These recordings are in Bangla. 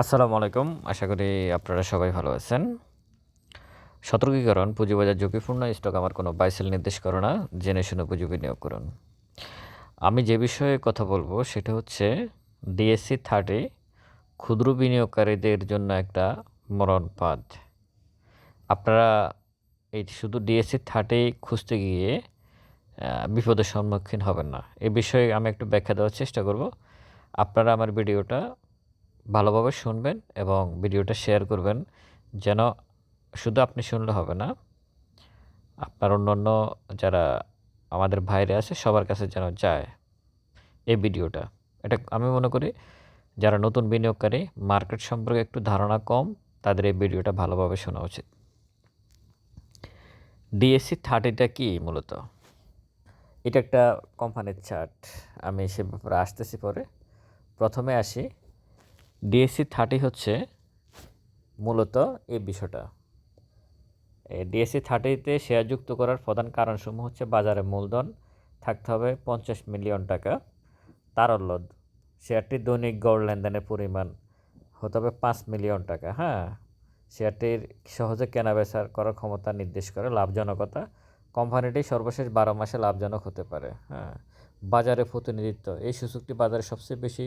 আসসালামু আলাইকুম। আশা করি আপনারা সবাই ভালো আছেন। সতর্কীকরণ পুঁজিবাজার ঝুঁকিপূর্ণ, স্টক আমার কোনো বাইসেল নির্দেশ করে না, জেনে শুনে পুঁজি বিনিয়োগ করুন। আমি যে বিষয়ে কথা বলব সেটা হচ্ছে ডিএসসি থার্টি ক্ষুদ্র বিনিয়োগকারীদের জন্য একটা মরণ মরণপাত আপনারা এই শুধু ডিএসসি থার্টি খুঁজতে গিয়ে বিপদের সম্মুখীন হবেন না। এ বিষয়ে আমি একটু ব্যাখ্যা দেওয়ার চেষ্টা করব। আপনারা আমার ভিডিওটা ভালোভাবে শুনবেন এবং ভিডিওটা শেয়ার করবেন, যেন শুধু আপনি শুনলে হবে না, আপনার অন্য অন্য যারা আমাদের ভাইরে আছে, সবার কাছে যেন যায় এই ভিডিওটা। এটা আমি মনে করি, যারা নতুন বিনিয়োগকারী, মার্কেট সম্পর্কে একটু ধারণা কম, তাদের এই ভিডিওটা ভালোভাবে শোনা উচিত। ডিএসসি থার্টিটা কি মূলত? এটা একটা কোম্পানির চার্ট। আমি সে ব্যাপারে আসতেছি পরে। প্রথমে আসি। ডিএসসি থার্টি হচ্ছে মূলত এই বিষয়টা। ডিএসসি থার্টিতে শেয়ার যুক্ত করার প্রধান কারণসমূহ হচ্ছে বাজারে মূলধন, থাকতে হবে পঞ্চাশ মিলিয়ন টাকা, তারল্য। শেয়ারটির দৈনিক গড় লেনদেনের পরিমাণ হতে হবে পাঁচ মিলিয়ন টাকা হ্যাঁ। শেয়ারটির সহজে কেনাবেচা করার ক্ষমতা নির্দেশ করে লাভজনকতা। কোম্পানিটি সর্বশেষ বারো মাসে লাভজনক হতে পারে হ্যাঁ। বাজারে প্রতিনিধিত্ব, এই সূচকটি বাজারে সবচেয়ে বেশি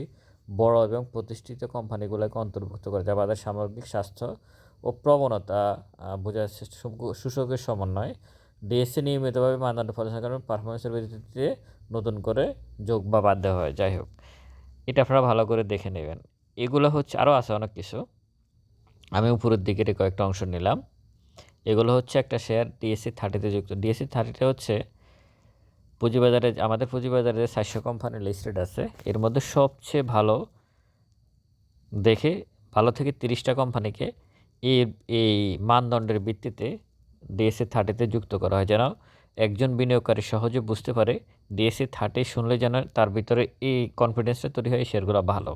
বড় এবং প্রতিষ্ঠিত কোম্পানিগুলোকে অন্তর্ভুক্ত করে, যা বাজার সামগ্রিক স্বাস্থ্য ও প্রবণতা চেষ্টা সূচকের সমন্বয়, ডিএসসি নিয়মিতভাবে মানদণ্ড ফলাফল কারণ পারফরমেন্সের ভিত্তিতে নতুন করে যোগ বা বাধ্য হয়। যাই হোক, এটা আপনারা ভালো করে দেখে নেবেন। এগুলো হচ্ছে আরও আছে অনেক কিছু। আমি উপরের দিকের কয়েকটা অংশ নিলাম। এগুলো হচ্ছে একটা শেয়ার ডিএসসি থার্টিতে যুক্ত। ডিএসসি থার্টিতে হচ্ছে পুঁজিবাজারে, আমাদের পুঁজিবাজারে যে চারশো কোম্পানি লিস্টেড আছে। এর মধ্যে সবচেয়ে ভালো দেখে, ভালো থেকে তিরিশটা কোম্পানিকে এই এই মানদণ্ডের ভিত্তিতে ডিএসসি থার্টিতে যুক্ত করা হয়। যেন একজন বিনিয়োগকারী সহজে বুঝতে পারে ডিএসসি থার্টি শুনলে যেন তার ভিতরে এই কনফিডেন্সটা তৈরি হয়, শেয়ারগুলো ভালো।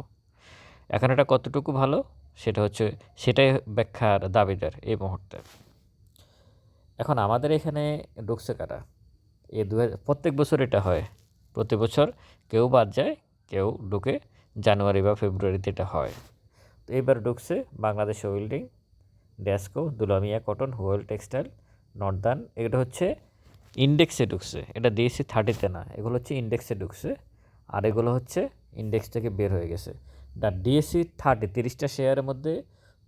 এখন এটা কতটুকু ভালো? সেটা হচ্ছে, সেটাই ব্যাখ্যার দাবিদার এই মুহূর্তে। এখন আমাদের এখানে ঢুকছে কারা? এই দু প্রত্যেক বছর এটা হয়। প্রতি বছর কেউ বাদ যায়, কেউ ঢুকে জানুয়ারি বা ফেব্রুয়ারিতে এটা হয়। তো এবার ঢুকছে Bangladesh welding DESCO Dulamia cotton whale textile northern এটা হচ্ছে ইন্ডেক্সে ঢুকছে। এটা ডিএসসি থার্টিতে না, এগুলো হচ্ছে ইন্ডেক্সে ঢুকছে। আর এগুলো হচ্ছে ইন্ডেক্স থেকে বের হয়ে গেছে। দ্য ডিএসসি থার্টি তিরিশটা শেয়ারের মধ্যে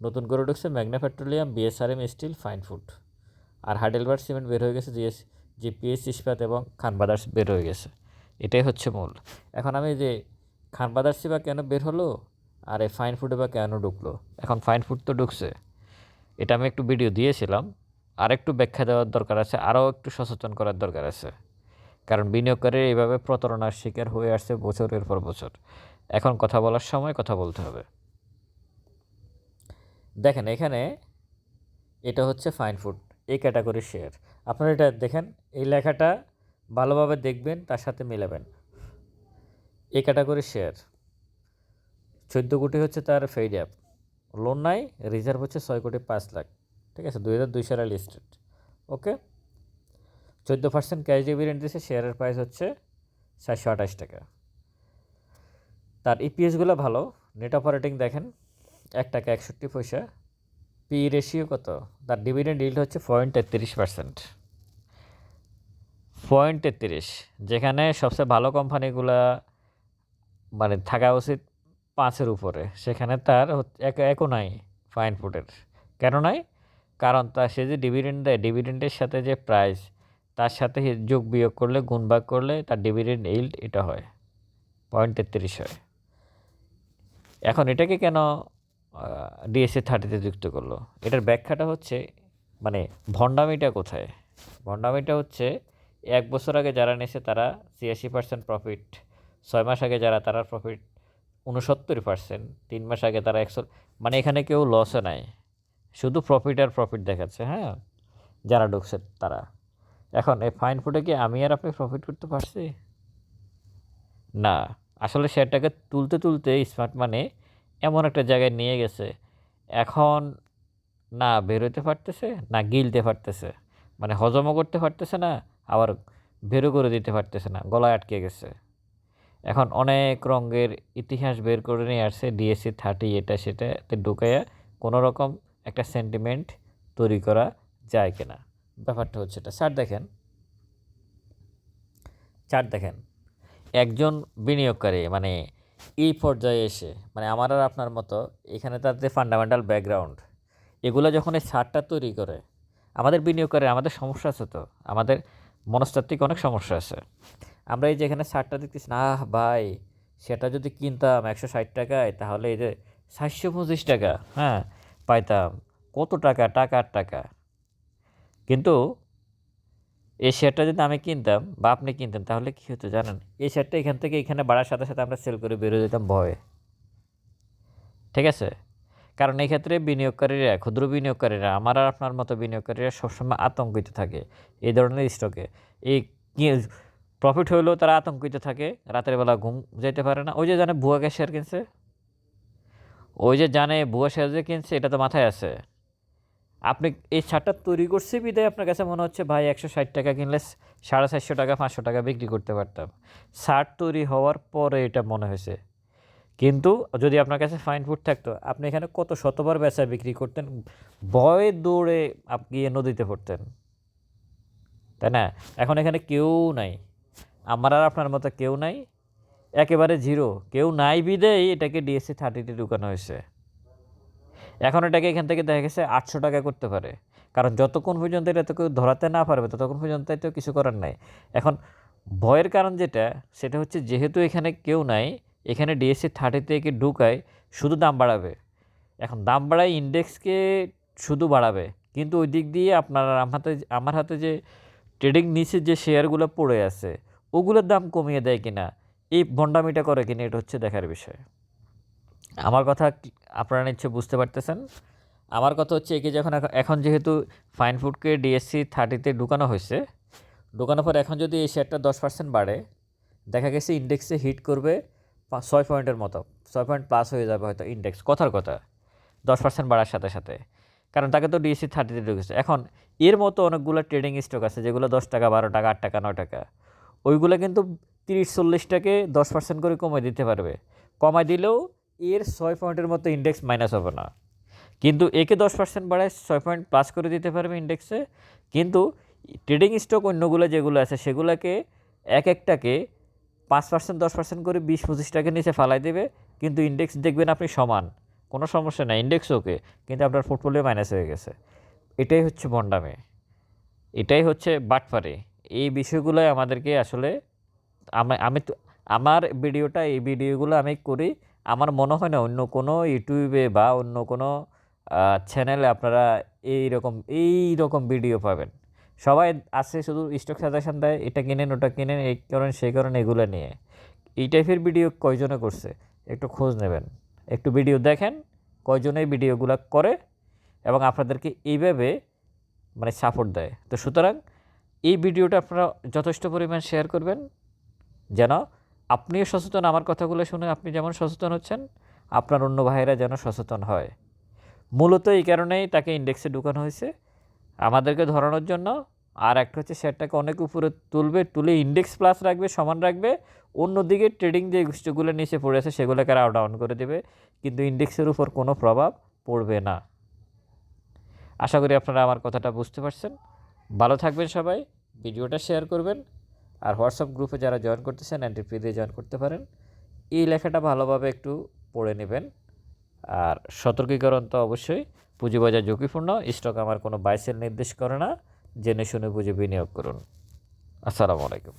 নতুন করে ঢুকছে Magna petroleum BSRM steel fine food আর হাইডেলবার্গ সিমেন্ট বের হয়ে গেছে জিএস জিপিএস ইস্পাত এবং খান ব্রাদার্স বের হয়ে গেছে। এটাই হচ্ছে মূল। এখন আমি যে খান ব্রাদার্সই বা কেন বের হলো? আর এই ফাইন ফুডে বা কেন ঢুকলো? এখন ফাইন ফুড তো ঢুকছে। এটা আমি একটু ভিডিও দিয়েছিলাম। আর একটু ব্যাখ্যা দেওয়ার দরকার আছে, আরও একটু সচেতন করার দরকার আছে। কারণ বিনিয়োগকারী এইভাবে প্রতারণার শিকার হয়ে আসছে বছরের পর বছর। এখন কথা বলার সময় কথা বলতে হবে। দেখেন, এখানে এটা হচ্ছে ফাইন ফুড। এই ক্যাটাগরির শেয়ার আপনারা এটা দেখেন, এই লেখাটা ভালোভাবে দেখবেন, তার সাথে মেলাবেন। এই ক্যাটাগরি শেয়ার। চোদ্দ কোটি হচ্ছে তার ফেড অ্যাপ লোন নাই রিজার্ভ হচ্ছে ছয় কোটি পাঁচ লাখ। ঠিক আছে, দুই হাজার দুই সালে লিস্টেড ওকে চোদ্দ পার্সেন্ট ক্যাশ ডিভিডেন্ড দিয়েছে শেয়ারের প্রাইস হচ্ছে চারশো আঠাশ টাকা। তার ইপিএসগুলো ভালো নেট অপারেটিং দেখেন, এক টাকা একষট্টি পয়সা। পি রেশিও কত? তার ডিভিডেন্ড ইল্ড হচ্ছে পয়েন্ট তেত্রিশ পার্সেন্ট পয়েন্ট তেত্রিশ যেখানে সবচেয়ে ভালো কোম্পানিগুলা মানে থাকা উচিত পাঁচের উপরে। সেখানে তার একও নাই ফাইন ফুডের কেন নাই? কারণ তার সে যে ডিভিডেন্ড দেয় ডিভিডেন্ডের সাথে যে প্রাইস তার সাথে যোগ বিয়োগ করলে, গুণ ভাগ করলে তার ডিভিডেন্ড ইল্ড এটা হয়। পয়েন্ট তেত্রিশ হয়। এখন এটাকে কেন ডিএসসি থার্টিতে যুক্ত করল। এটার ব্যাখ্যাটা হচ্ছে মানে ভণ্ডামিটা কোথায়? ভণ্ডামিটা হচ্ছে, এক বছর আগে যারা নিয়েছে তারা ছিয়াশি পার্সেন্ট প্রফিট ছয় মাস আগে যারা, তারা প্রফিট উনসত্তর পার্সেন্ট তিন মাস আগে তারা একশো মানে এখানে কেউ লসও নাই। শুধু প্রফিট আর প্রফিট দেখাচ্ছে হ্যাঁ? যারা ঢুকছে তারা। এখন এই ফাইন ফুটে কি আমি আর আপনি প্রফিট করতে পারছি? না। আসলে শেয়ারটাকে তুলতে তুলতে স্মার্ট মানে এমন একটা জায়গায় নিয়ে গেছে। এখন না বেরোতে পারতেছে, না গিলতে পারতেছে। মানে হজমও করতে পারতেছে না, আবার বেরো করে দিতে পারতেছে না, গলায় আটকে গেছে। এখন অনেক রঙের ইতিহাস বের করে নিয়ে আসছে ডিএসসি থার্টি এটা সেটাতে ঢুকাইয়া কোনো রকম একটা সেন্টিমেন্ট তৈরি করা যায় কিনা। ব্যাপারটা হচ্ছে এটা। স্যার দেখেন চার্ট দেখেন, একজন বিনিয়োগকারী মানে এই পর্যায়ে এসে মানে আমার আর আপনার মতো, এখানে তার যে ফান্ডামেন্টাল ব্যাকগ্রাউন্ড এগুলো যখন এই ছাড়টা তৈরি করে, আমাদের বিনিয়োগ করে, আমাদের সমস্যা আছে তো, আমাদের মনস্তাত্ত্বিক অনেক সমস্যা আছে। আমরা এই যে এখানে ছাড়টা দেখতেছি, না ভাই, সেটা যদি কিনতাম একশো ষাট টাকায়, তাহলে এই যে সাতশো পঁচিশ টাকা হ্যাঁ পাইতাম, কত টাকা টাকার টাকা। কিন্তু এই শেয়ারটা যদি আমি কিনতাম বা আপনি কিনতেন, তাহলে কী হতো জানেন? এই শেয়ারটা এখান থেকে এখানে বাড়ার সাথে সাথে আমরা সেল করে বেরোয় যেতাম ভয়ে। ঠিক আছে? কারণ এই ক্ষেত্রে বিনিয়োগকারীরা, ক্ষুদ্র বিনিয়োগকারীরা, আমার আর আপনার মতো বিনিয়োগকারীরা সবসময় আতঙ্কিত থাকে এই ধরনের স্টকে এই প্রফিট হইলেও তারা আতঙ্কিত থাকে, রাতের বেলা ঘুম যেতে পারে না। ওই যে জানে ভুয়া গ্যাস শেয়ার কিনছে? ওই যে জানে ভুয়া শেয়ার যে কিনছে, এটা তো মাথায় আছে। আপনি এই শার্টটা তৈরি করছে, বিদায়। আপনার কাছে মনে হচ্ছে, ভাই, একশো ষাট টাকা কিনলে সাড়ে চারশো টাকা, পাঁচশো টাকা বিক্রি করতে পারতাম। শার্ট তৈরি হওয়ার পরে এটা মনে হয়েছে। কিন্তু যদি আপনার কাছে ফাইন ফুড থাকতো, আপনি এখানে কত শতবার বেচা বিক্রি করতেন, ভয়ে দৌড়ে গিয়ে নদীতে পড়তেন। তাই না? এখন এখানে কেউ নাই। আমার আর আপনার মতো কেউ নাই। একেবারে জিরো কেউ নাই বিদেই এটাকে ডিএসসি থার্টিতে ঢুকানো হয়েছে। এখন এটাকে এখান থেকে দেখা গেছে আটশো টাকা করতে পারে। কারণ যতক্ষণ পর্যন্ত এটা তো কেউ ধরাতে না পারবে, ততক্ষণ পর্যন্ত তো কিছু করার নাই। এখন ভয়ের কারণ যেটা, সেটা হচ্ছে যেহেতু এখানে কেউ নাই, এখানে ডিএসসি থার্টি থেকে ঢুকায় শুধু দাম বাড়াবে। এখন দাম বাড়ায় ইন্ডেক্সকে শুধু বাড়াবে। কিন্তু ওই দিক দিয়ে আপনার আমার হাতে আমার হাতে যে ট্রেডিং নিচে যে শেয়ারগুলো পড়ে আছে, ওগুলোর দাম কমিয়ে দেয় কিনা, এই ভণ্ডামিটা করে কিনা, এটা হচ্ছে দেখার বিষয়। আমার কথা আপনারা নিশ্চয় বুঝতে পারতেছেন। আমার কথা হচ্ছে একে যখন এখন- যেহেতু ফাইন ফুডকে ডিএসসি থার্টিতে ঢুকানো হয়েছে, ঢুকানোর পর এখন যদি এই শেয়ারটা দশ পার্সেন্ট বাড়ে, দেখা গেছে ইন্ডেক্সে হিট করবে ছয় পয়েন্টের মতো, ছয় পয়েন্ট প্লাস হয়ে যাবে হয়তো ইন্ডেক্স কথার কথা, দশ পার্সেন্ট বাড়ার সাথে সাথে। কারণ তাকে তো ডিএসসি থার্টিতে ঢুকেছে। এখন এর মতো অনেকগুলো ট্রেডিং স্টক আছে যেগুলো দশ টাকা, বারো টাকা, আট টাকা, নয় টাকা। ওইগুলো কিন্তু তিরিশ চল্লিশটাকে দশ পার্সেন্ট করে কমে দিতে পারবে। কমায় দিলেও এর ছয় পয়েন্টের মতো ইন্ডেক্স মাইনাস হবে না। কিন্তু একে দশ পার্সেন্ট বাড়ায় ছয় পয়েন্ট প্লাস করে দিতে পারবে ইন্ডেক্সে কিন্তু ট্রেডিং স্টক অন্যগুলো যেগুলো আছে, সেগুলোকে এক একটাকে পাঁচ পার্সেন্ট দশ পার্সেন্ট করে বিশ পঁচিশ টাকা নিচে ফালাই দেবে। কিন্তু ইন্ডেক্স দেখবেন আপনি সমান, কোনো সমস্যা নাই ইন্ডেক্স ওকে কিন্তু আপনার পোর্টফোলিও মাইনাস হয়ে গেছে। এটাই হচ্ছে বন্ডামে। এটাই হচ্ছে বাটপারে। এই বিষয়গুলোই আমাদেরকে আসলে, আমি আমি আমার ভিডিওটা, এই ভিডিওগুলো আমি করি আমার মনে হয় না অন্য কোনো ইউটিউবে বা অন্য কোনো চ্যানেলে আপনারা এই রকম এই রকম ভিডিও পাবেন। সবাই আছে শুধু স্টক সাজেশন দেয়, এটা কিনেন, ওটা কিনেন, এই করেন সেই করেন এগুলো নিয়ে। এই টাইপের ভিডিও কয়জনে করছে? একটু খোঁজ নেবেন। একটু ভিডিও দেখেন, কয়জনে ভিডিওগুলো করে এবং আপনাদেরকে এইভাবে মানে সাপোর্ট দেয়। তো সুতরাং এই ভিডিওটা আপনারা যথেষ্ট পরিমাণ শেয়ার করবেন, যেন আপনিও সচেতন, আমার কথাগুলো শুনে আপনি যেমন সচেতন হচ্ছেন, আপনার অন্য ভাইয়েরা যেন সচেতন হয়। মূলত এই কারণেই তাকে ইন্ডেক্সে ঢুকানো হয়েছে। আমাদেরকে ধরানোর জন্য আর একটা হচ্ছে শেয়ারটাকে অনেক উপরে তুলবে, তুলে ইন্ডেক্স প্লাস রাখবে, সমান রাখবে, অন্যদিকে ট্রেডিং যে গোষ্ঠীগুলো নিচে পড়ে আছে সেগুলোকে আরও ডাউন করে দেবে, কিন্তু ইন্ডেক্সের উপর কোনো প্রভাব পড়বে না। আশা করি আপনারা আমার কথাটা বুঝতে পারছেন। ভালো থাকবেন সবাই, ভিডিওটা শেয়ার করবেন। আর হোয়াটসঅ্যাপ গ্রুপে যারা জয়েন করতেছেন অ্যান্টি ফ্রি দিয়ে জয়েন করতে পারেন, এই লেখাটা ভালোভাবে একটু পড়ে নেবেন। আর সতর্কীকরণ তো অবশ্যই, পুঁজিবাজার ঝুঁকিপূর্ণ স্টক আমার কোনো বাইসেল নির্দেশ করে না, জেনে শুনে পুঁজি বিনিয়োগ করুন। আসসালামু আলাইকুম।